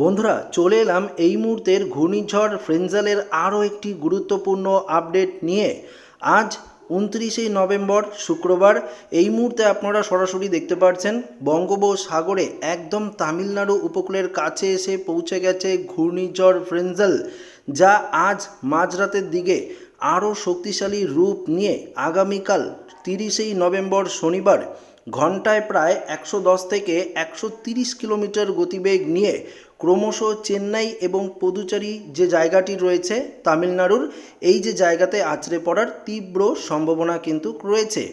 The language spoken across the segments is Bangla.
বন্ধুরা, চলে এলাম এই মুহূর্তের ঘূর্ণিঝড় ফ্রেঞ্জালের আরও একটি গুরুত্বপূর্ণ আপডেট নিয়ে। আজ উনত্রিশে নভেম্বর, শুক্রবার। এই মুহূর্তে আপনারা সরাসরি দেখতে পাচ্ছেন বঙ্গোপসাগরে একদম তামিলনাড়ু উপকূলের কাছে এসে পৌঁছে গেছে ঘূর্ণিঝড় ফ্রেঞ্জাল, যা আজ মাঝরাতের দিকে আরও শক্তিশালী রূপ নিয়ে আগামীকাল তিরিশেই নভেম্বর শনিবার, ঘন্টায় প্রায় একশো দশ থেকে একশো তিরিশ কিলোমিটার গতিবেগ নিয়ে ক্রমশ চেন্নাই এবং পদুচারি যে জায়গাটি রয়েছে তামিলনাড়ুর, এই যে জায়গাতে আছড়ে পড়ার তীব্র সম্ভাবনা কিন্তু রয়েছে।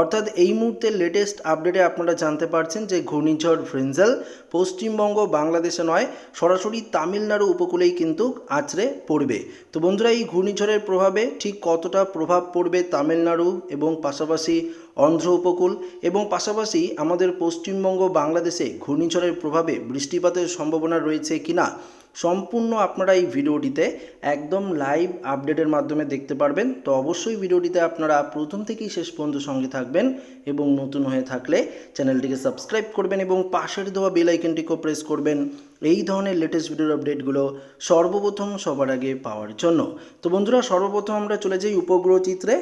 অর্থাৎ এই মুহূর্তে লেটেস্ট আপডেটে আপনারা জানতে পারছেন যে ঘূর্ণিঝড় ফ্রেঞ্জাল পশ্চিমবঙ্গ বাংলাদেশে নয়, সরাসরি তামিলনাড়ু উপকূলেই কিন্তু আছড়ে পড়বে। তো বন্ধুরা, এই ঘূর্ণিঝড়ের প্রভাবে ঠিক কতটা প্রভাব পড়বে তামিলনাড়ু এবং পাশাপাশি অন্ধ্র উপকূল এবং পাশাপাশি আমাদের পশ্চিমবঙ্গ বাংলাদেশে ঘূর্ণিঝড়ের প্রভাবে বৃষ্টিপাতের সম্ভাবনা রয়েছে কিনা, সম্পূর্ণ আপনারা এই ভিডিওটিতে একদম লাইভ আপডেটের মাধ্যমে দেখতে পারবেন। তো অবশ্যই ভিডিওটিতে আপনারা প্রথম থেকেই শেষ পর্যন্ত সঙ্গে থাকবেন এবং নতুন হয়ে থাকলে চ্যানেলটিকে সাবস্ক্রাইব করবেন এবং পাশের দেওয়া বেল আইকনটিকেও প্রেস করবেন। এই ধরনের লেটেস্ট ভিডিওর আপডেটগুলো সর্বপ্রথম সবার আগে পাওয়ার জন্য। তো বন্ধুরা, সর্বপ্রথম আমরা চলে যাই উপগ্রহ চিত্রে।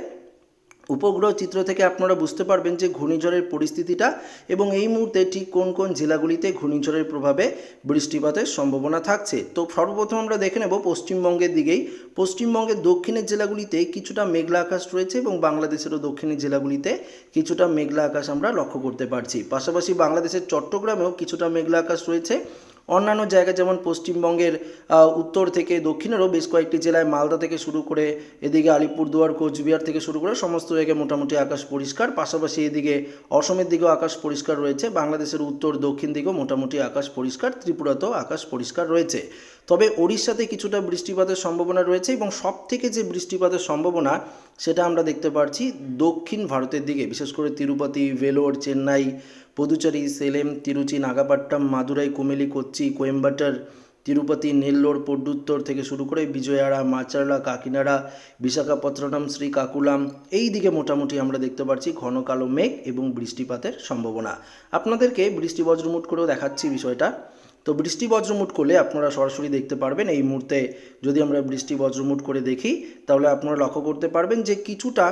উপগ্রহ চিত্র থেকে আপনারা বুঝতে পারবেন যে ঘূর্ণিঝড়ের পরিস্থিতিটা এবং এই মুহূর্তে ঠিক কোন কোন জেলাগুলিতে ঘূর্ণিঝড়ের প্রভাবে বৃষ্টিপাতের সম্ভাবনা থাকছে। তো সর্বপ্রথম আমরা দেখে নেব পশ্চিমবঙ্গের দিকেই। পশ্চিমবঙ্গের দক্ষিণের জেলাগুলিতে কিছুটা মেঘলা আকাশ রয়েছে এবং বাংলাদেশেরও দক্ষিণের জেলাগুলিতে কিছুটা মেঘলা আকাশ আমরা লক্ষ্য করতে পারছি। পাশাপাশি বাংলাদেশের চট্টগ্রামেও কিছুটা মেঘলা আকাশ রয়েছে। অন্যান্য জায়গা যেমন পশ্চিমবঙ্গের উত্তর থেকে দক্ষিণেরও বেশ কয়েকটি জেলায় মালদা থেকে শুরু করে এদিকে আলিপুরদুয়ার, কোচবিহার থেকে শুরু করে সমস্ত জায়গায় মোটামুটি আকাশ পরিষ্কার। পাশাপাশি এদিকে অসমের দিকেও আকাশ পরিষ্কার রয়েছে। বাংলাদেশের উত্তর দক্ষিণ দিকেও মোটামুটি আকাশ পরিষ্কার। ত্রিপুরাতেও আকাশ পরিষ্কার রয়েছে। তবে ওড়িশাতে কিছুটা বৃষ্টিপাতের সম্ভাবনা রয়েছে এবং সব থেকে যে বৃষ্টিপাতের সম্ভাবনা, সেটা আমরা দেখতে পাচ্ছি দক্ষিণ ভারতের দিকে, বিশেষ করে তিরুপতি, ভেলোর, চেন্নাই, পুদুচেরি, সেলেম তিরুচি নাগাপাট্টাম মাদুরাই কুমেলি কোচ্চি, কোয়েম্বাটার, তিরুপতি, নেল্লোর পড্ডুত্তর থেকে শুরু করে বিজয়াড়া মাচারলা কাকিনাড়া, বিশাখাপত্তনম, শ্রীকাকুলাম, এই দিকে মোটামুটি আমরা দেখতে পাচ্ছি ঘন কালো মেঘ এবং বৃষ্টিপাতের সম্ভাবনা। আপনাদেরকে বৃষ্টি বজ্রমুট করেও দেখাচ্ছি বিষয়টা। তো বৃষ্টি বজ্রমুট করলে আপনারা সরাসরি দেখতে পারবেন এই মুহূর্তে যদি আমরা বৃষ্টি বজ্রমুট করে দেখি, তাহলে আপনারা লক্ষ্য করতে পারবেন যে কিছুটা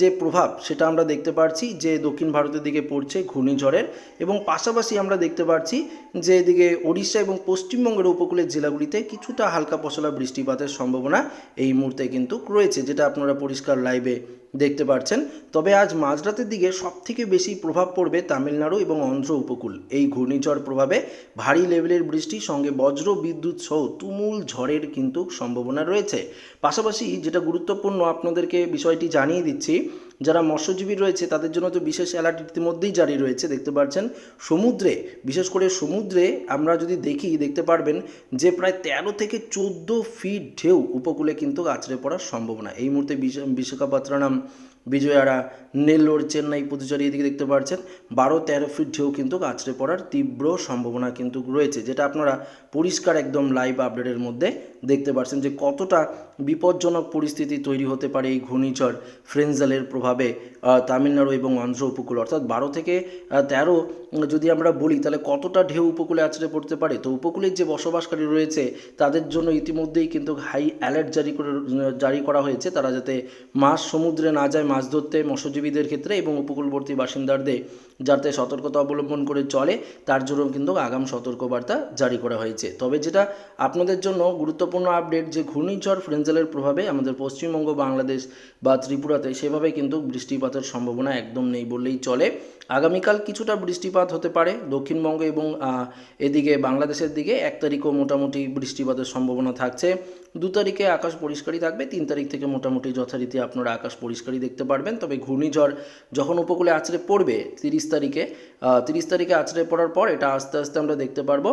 যে প্রভাব সেটা আমরা দেখতে পাচ্ছি যে দক্ষিণ ভারতের দিকে পড়ছে ঘূর্ণিঝড়ের এবং পাশাপাশি আমরা দেখতে পাচ্ছি যে এদিকে ওড়িশা এবং পশ্চিমবঙ্গের উপকূলের জেলাগুলিতে কিছুটা হালকা পশলা বৃষ্টিপাতের সম্ভাবনা এই মুহূর্তে কিন্তু রয়েছে, যেটা আপনারা পরিষ্কার লাইভে দেখতে পাচ্ছেন তবে আজ মাঝরাতের দিকে সবথেকে বেশি প্রভাব পড়বে তামিলনাড়ু এবং অন্ধ্র উপকূল। এই ঘূর্ণিঝড় প্রভাবে ভারী লেভেলের বৃষ্টি, সঙ্গে বজ্র বিদ্যুৎ সহ তুমুল ঝড়ের কিন্তু সম্ভাবনা রয়েছে। পাশাপাশি যেটা গুরুত্বপূর্ণ আপনাদেরকে বিষয়টি জানিয়ে দিচ্ছি যারা মৎস্যজীবী রয়েছে, তাদের জন্য তো বিশেষ অ্যালার্ট ইতিমধ্যেই জারি রয়েছে, দেখতে পাচ্ছেন সমুদ্রে, বিশেষ করে সমুদ্রে আমরা যদি দেখি, দেখতে পারবেন যে প্রায় তেরো থেকে চোদ্দ ফিট ঢেউ উপকূলে কিন্তু আছড়ে পড়ার সম্ভাবনা। এই মুহূর্তে বিশা- বিশাখাপত্তনম বিজয়ারা নেল্লোর, চেন্নাই পুদুচারি এদিকে দেখতে পাচ্ছেন বারো তেরো ফিট ঢেউ কিন্তু আছড়ে পড়ার তীব্র সম্ভাবনা কিন্তু রয়েছে, যেটা আপনারা পরিষ্কার একদম লাইভ আপডেটের মধ্যে দেখতে পাচ্ছেন যে কতটা বিপজ্জনক পরিস্থিতি তৈরি হতে পারে এই ঘূর্ণিঝড় ফ্রেঞ্জালের প্রভাবে তামিলনাড়ু এবং অন্ধ্র উপকূল। অর্থাৎ বারো থেকে তেরো যদি আমরা বলি তাহলে কতটা ঢেউ উপকূলে আছড়ে পড়তে পারে? তো উপকূলের যে বসবাসকারী রয়েছে, তাদের জন্য ইতিমধ্যেই কিন্তু হাই অ্যালার্ট জারি করে জারি করা হয়েছে। তারা যাতে মাছ সমুদ্রে না যায়, মাছ ধরতে মৎস্যজীবীদের ক্ষেত্রে এবং উপকূলবর্তী বাসিন্দাদের যাতে সতর্কতা অবলম্বন করে চলে, তার জন্য কিন্তু আগাম সতর্কবার্তা জারি করা হয়েছে। তবে যেটা আপনাদের জন্য গুরুত্বপূর্ণ আপডেট, যে ঘূর্ণিঝড় ফ্রেঞ্জেলের প্রভাবে আমাদের পশ্চিমবঙ্গ, বাংলাদেশ বা ত্রিপুরাতে সেভাবে কিন্তু বৃষ্টিপাতের সম্ভাবনা একদম নেই বললেই চলে। আগামীকাল কিছুটা বৃষ্টিপাত হতে পারে, দক্ষিণবঙ্গ এবং এদিকে বাংলাদেশের দিকে এক তারিখও মোটামুটি বৃষ্টিপাতের সম্ভাবনা থাকছে। দু তারিখে আকাশ পরিষ্কারই থাকবে, তিন তারিখ থেকে মোটামুটি যথারীতি আপনারা আকাশ পরিষ্কারই দেখতে পারবেন। তবে ঘূর্ণিঝড় যখন উপকূলে আছড়ে পড়বে তিরিশ তারিখে তিরিশ তারিখে আছড়ে পড়ার পর এটা আস্তে আস্তে আমরা দেখতে পারব।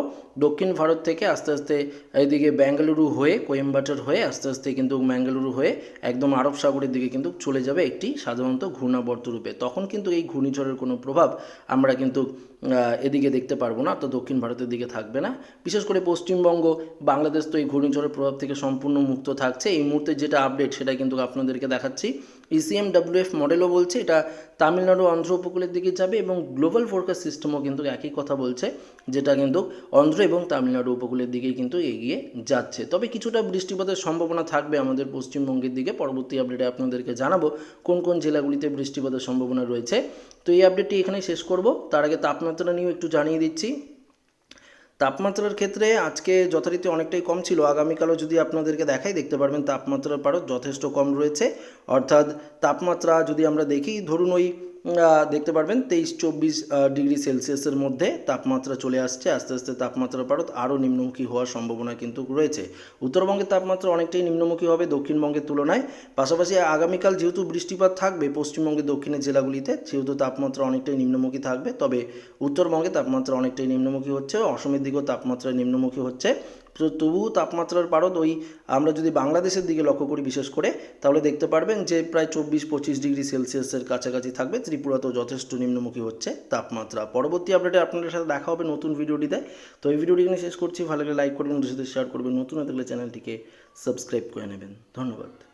দক্ষিণ ভারত থেকে আস্তে আস্তে এদিকে বেঙ্গালুরু হয়ে, কোয়েম্বাটোর হয়ে আস্তে আস্তে কিন্তু ম্যাঙ্গালুরু হয়ে একদম আরব সাগরের দিকে কিন্তু চলে যাবে একটি সাধারণত ঘূর্ণাবর্ত রূপে। তখন কিন্তু এই ঘূর্ণিঝড়ের কোনো প্রভাব আমরা কিন্তু এদিকে দেখতে পারব না, তো দক্ষিণ ভারতের দিকে থাকবে না। বিশেষ করে পশ্চিমবঙ্গ, বাংলাদেশ তো এই ঘূর্ণিঝড়ের প্রভাব থেকে সম্পূর্ণ মুক্ত থাকছে। এই মুহূর্তে যেটা আপডেট সেটা কিন্তু আপনাদেরকে দেখাচ্ছি। ইসিএম ডাব্লিউএফ মডেলও বলছে, এটা তামিলনাড়ু অন্ধ্র উপকূলের দিকে যাবে এবং গ্লোবাল ফোরকাস্ট সিস্টেমও কিন্তু একই কথা বলছে, যেটা কিন্তু অন্ধ্র এবং তামিলনাড়ু উপকূলের দিকেই কিন্তু এগিয়ে যাচ্ছে। তবে কিছুটা বৃষ্টিপাতের সম্ভাবনা থাকবে আমাদের পশ্চিমবঙ্গের দিকে। পরবর্তী আপডেটে আপনাদেরকে জানাব কোন কোন জেলাগুলিতে বৃষ্টিপাতের সম্ভাবনা রয়েছে। তো এই আপডেটটি এখানেই শেষ করব। তার আগে তাপমাত্রা নিয়েও একটু জানিয়ে দিচ্ছি। তাপমাত্রার ক্ষেত্রে আজকে যথারীতি অনেকটাই কম ছিল। আগামীকালও যদি আপনাদেরকে দেখাই, দেখতে পারবেন তাপমাত্রার পারও যথেষ্ট কম রয়েছে। অর্থাৎ তাপমাত্রা যদি আমরা দেখি, ধরুন ওই দেখতে পারবেন তেইশ চব্বিশ ডিগ্রি সেলসিয়াসের মধ্যে তাপমাত্রা চলে আসছে। আস্তে আস্তে তাপমাত্রা পারত আরও নিম্নমুখী হওয়ার সম্ভাবনা কিন্তু রয়েছে। উত্তরবঙ্গের তাপমাত্রা অনেকটাই নিম্নমুখী হবে দক্ষিণবঙ্গের তুলনায়। পাশাপাশি আগামীকাল যেহেতু বৃষ্টিপাত থাকবে পশ্চিমবঙ্গের দক্ষিণের জেলাগুলিতে, সেহেতু তাপমাত্রা অনেকটাই নিম্নমুখী থাকবে। তবে উত্তরবঙ্গে তাপমাত্রা অনেকটাই নিম্নমুখী হচ্ছে, অসমের দিকেও তাপমাত্রা নিম্নমুখী হচ্ছে। তো তবুও তাপমাত্রার পারদ ওই আমরা যদি বাংলাদেশের দিকে লক্ষ্য করি বিশেষ করে, তাহলে দেখতে পারবেন যে প্রায় চব্বিশ পঁচিশ ডিগ্রি সেলসিয়াসের কাছাকাছি থাকবে। ত্রিপুরাতেও যথেষ্ট নিম্নমুখী হচ্ছে তাপমাত্রা। পরবর্তী আপডেটে আপনাদের সাথে দেখা হবে নতুন ভিডিওটিতে। তো এই ভিডিওটি এখানে শেষ করছি। ভালো লাগলে লাইক করবেন, বন্ধুদের সাথে শেয়ার করবেন। নতুন হয়ে থাকলে চ্যানেলটিকে সাবস্ক্রাইব করে নেবেন। ধন্যবাদ।